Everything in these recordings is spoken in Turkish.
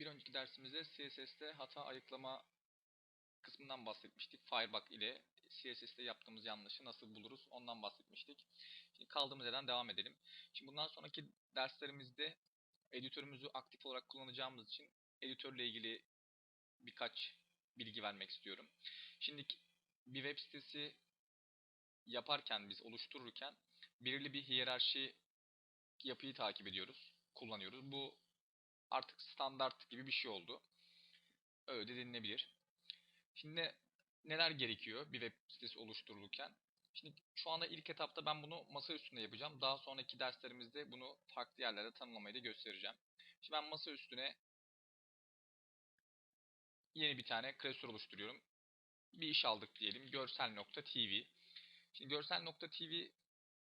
Bir önceki dersimizde CSS'te hata ayıklama kısmından bahsetmiştik. Firebug ile CSS'te yaptığımız yanlışı nasıl buluruz ondan bahsetmiştik. Şimdi kaldığımız yerden devam edelim. Şimdi bundan sonraki derslerimizde editörümüzü aktif olarak kullanacağımız için editörle ilgili birkaç bilgi vermek istiyorum. Şimdi bir web sitesi yaparken biz oluştururken belirli bir hiyerarşi yapıyı takip ediyoruz, kullanıyoruz. Bu artık standart gibi bir şey oldu. Öyle de denilebilir. Şimdi neler gerekiyor bir web sitesi oluşturulurken? Şimdi şu anda ilk etapta ben bunu masa üstünde yapacağım. Daha sonraki derslerimizde bunu farklı yerlerde tanımlamayı da göstereceğim. Şimdi ben masa üstüne yeni bir tane klasör oluşturuyorum. Bir iş aldık diyelim. Görsel.tv. Şimdi görsel.tv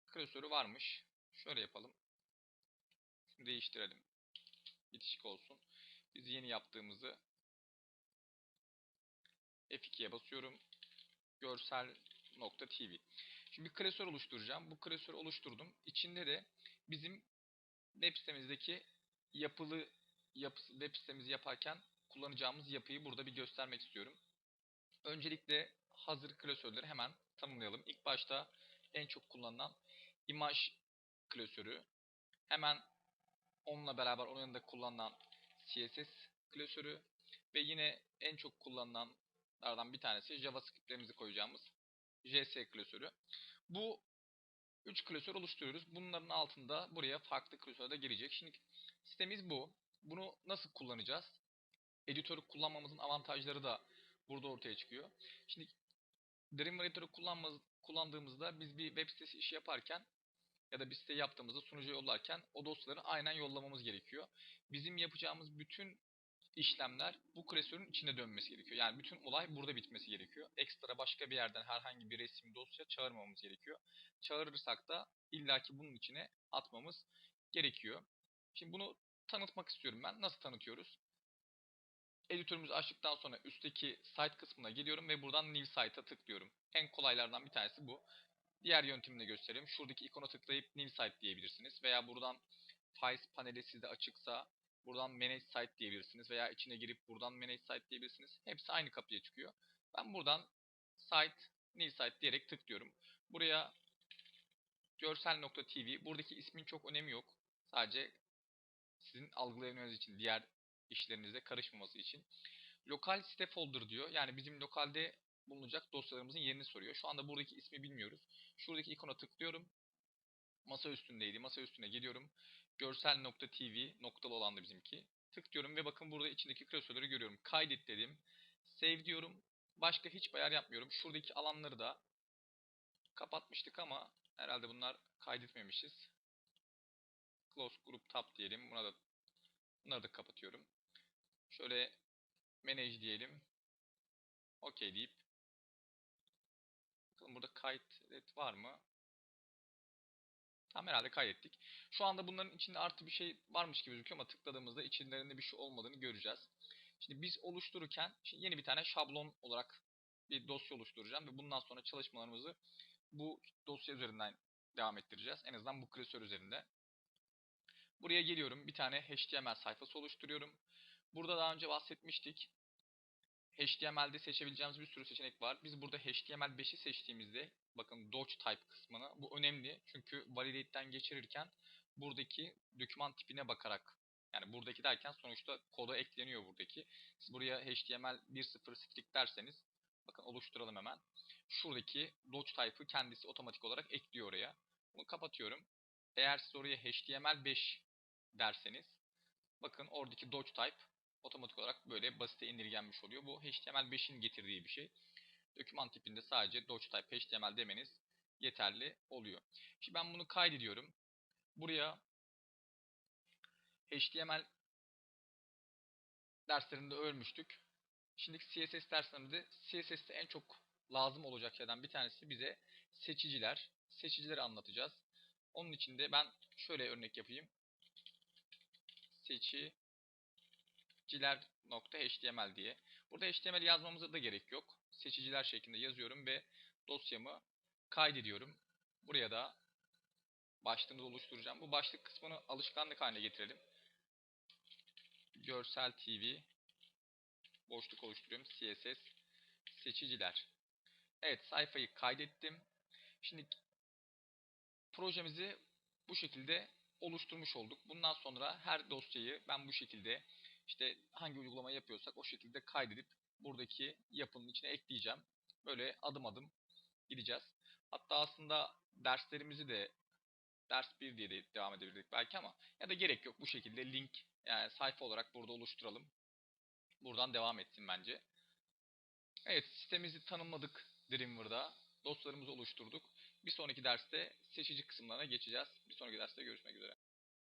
klasörü varmış. Şöyle yapalım. Şunu değiştirelim. Bitişik olsun. Biz yeni yaptığımızı F2'ye basıyorum. Görsel.tv Şimdi bir klasör oluşturacağım. Bu klasörü oluşturdum. İçinde de bizim web sitemizdeki yapılı yapı, web sitemizi yaparken kullanacağımız yapıyı burada bir göstermek istiyorum. Öncelikle hazır klasörleri hemen tanımlayalım. İlk başta en çok kullanılan imaj klasörü. Hemen onunla beraber onun yanında kullanılan CSS klasörü ve yine en çok kullanılanlardan bir tanesi JavaScript'lerimizi koyacağımız JS klasörü. Bu 3 klasör oluşturuyoruz. Bunların altında buraya farklı klasörler de gelecek. Şimdi sitemiz bu. Bunu nasıl kullanacağız? Editörü kullanmamızın avantajları da burada ortaya çıkıyor. Şimdi Dreamweaver editörü kullandığımızda biz bir web sitesi işi yaparken ya da bir site yaptığımızda sunucuya yollarken o dosyaları aynen yollamamız gerekiyor. Bizim yapacağımız bütün işlemler bu klasörün içinde dönmesi gerekiyor. Yani bütün olay burada bitmesi gerekiyor. Ekstra başka bir yerden herhangi bir resim dosya çağırmamamız gerekiyor. Çağırırsak da illaki bunun içine atmamız gerekiyor. Şimdi bunu tanıtmak istiyorum ben. Nasıl tanıtıyoruz? Editörümüzü açtıktan sonra üstteki site kısmına geliyorum ve buradan new site'a tıklıyorum. En kolaylardan bir tanesi bu. Diğer yöntemini göstereyim. Şuradaki ikona tıklayıp new site diyebilirsiniz. Veya buradan files paneli sizde açıksa buradan manage site diyebilirsiniz. Veya içine girip buradan manage site diyebilirsiniz. Hepsi aynı kapıya çıkıyor. Ben buradan site, new site diyerek tıklıyorum. Buraya görsel.tv. Buradaki ismin çok önemi yok. Sadece sizin algılayabilmeniz için, diğer işlerinizde karışmaması için. Lokal site folder diyor. Yani bizim lokalde bulunacak dosyalarımızın yerini soruyor. Şu anda buradaki ismi bilmiyoruz. Şuradaki ikona tıklıyorum. Masa üstündeydi. Masa üstüne geliyorum. Görsel.tv noktalı olan da bizimki. Tıklıyorum ve bakın burada içindeki klasörleri görüyorum. Kaydet dedim. Save diyorum. Başka hiçbir ayar yapmıyorum. Şuradaki alanları da kapatmıştık ama herhalde bunlar kaydetmemişiz. Close Group Tab diyelim. Buna da bunları da kapatıyorum. Şöyle Manage diyelim. OK deyip Bakalım burada kaydet var mı? Tam herhalde kaydettik. Şu anda bunların içinde artı bir şey varmış gibi gözüküyor ama tıkladığımızda içlerinde bir şey olmadığını göreceğiz. Şimdi biz oluştururken şimdi yeni bir tane şablon olarak bir dosya oluşturacağım ve bundan sonra çalışmalarımızı bu dosya üzerinden devam ettireceğiz. En azından bu klasör üzerinde. Buraya geliyorum. Bir tane HTML sayfası oluşturuyorum. Burada daha önce bahsetmiştik. HTML'de seçebileceğimiz bir sürü seçenek var. Biz burada HTML5'i seçtiğimizde bakın Dodge Type kısmını bu önemli. Çünkü Validate'den geçirirken buradaki doküman tipine bakarak yani buradaki derken sonuçta koda ekleniyor buradaki. Siz buraya HTML 1.0 strict derseniz bakın oluşturalım hemen. Şuradaki Dodge Type'ı kendisi otomatik olarak ekliyor oraya. Bunu kapatıyorum. Eğer siz oraya HTML5 derseniz bakın oradaki Dodge Type otomatik olarak böyle basite indirgenmiş oluyor. Bu HTML5'in getirdiği bir şey. Doküman tipinde sadece Dodge Type HTML demeniz yeterli oluyor. Şimdi ben bunu kaydediyorum. Buraya HTML derslerinde ölmüştük. Şimdi CSS derslerinde CSS'te en çok lazım olacak şeyden bir tanesi bize seçiciler. Seçicileri anlatacağız. Onun için de ben şöyle örnek yapayım. Seçi seçiciler.html diye. Burada HTML yazmamıza da gerek yok. Seçiciler şeklinde yazıyorum ve dosyamı kaydediyorum. Buraya da başlığını oluşturacağım. Bu başlık kısmını alışkanlık haline getirelim. görsel TV boşluk oluşturuyorum. CSS seçiciler. Evet sayfayı kaydettim. Şimdi projemizi bu şekilde oluşturmuş olduk. Bundan sonra her dosyayı ben bu şekilde işte hangi uygulama yapıyorsak o şekilde kaydedip buradaki yapının içine ekleyeceğim. Böyle adım adım gideceğiz. Hatta aslında derslerimizi de ders 1 diye de devam edebilirdik belki ama ya da gerek yok bu şekilde link yani sayfa olarak burada oluşturalım. Buradan devam etsin bence. Evet sitemizi tanımladık Dreamweaver'da. Dosyalarımızı oluşturduk. Bir sonraki derste seçici kısımlarına geçeceğiz. Bir sonraki derste görüşmek üzere.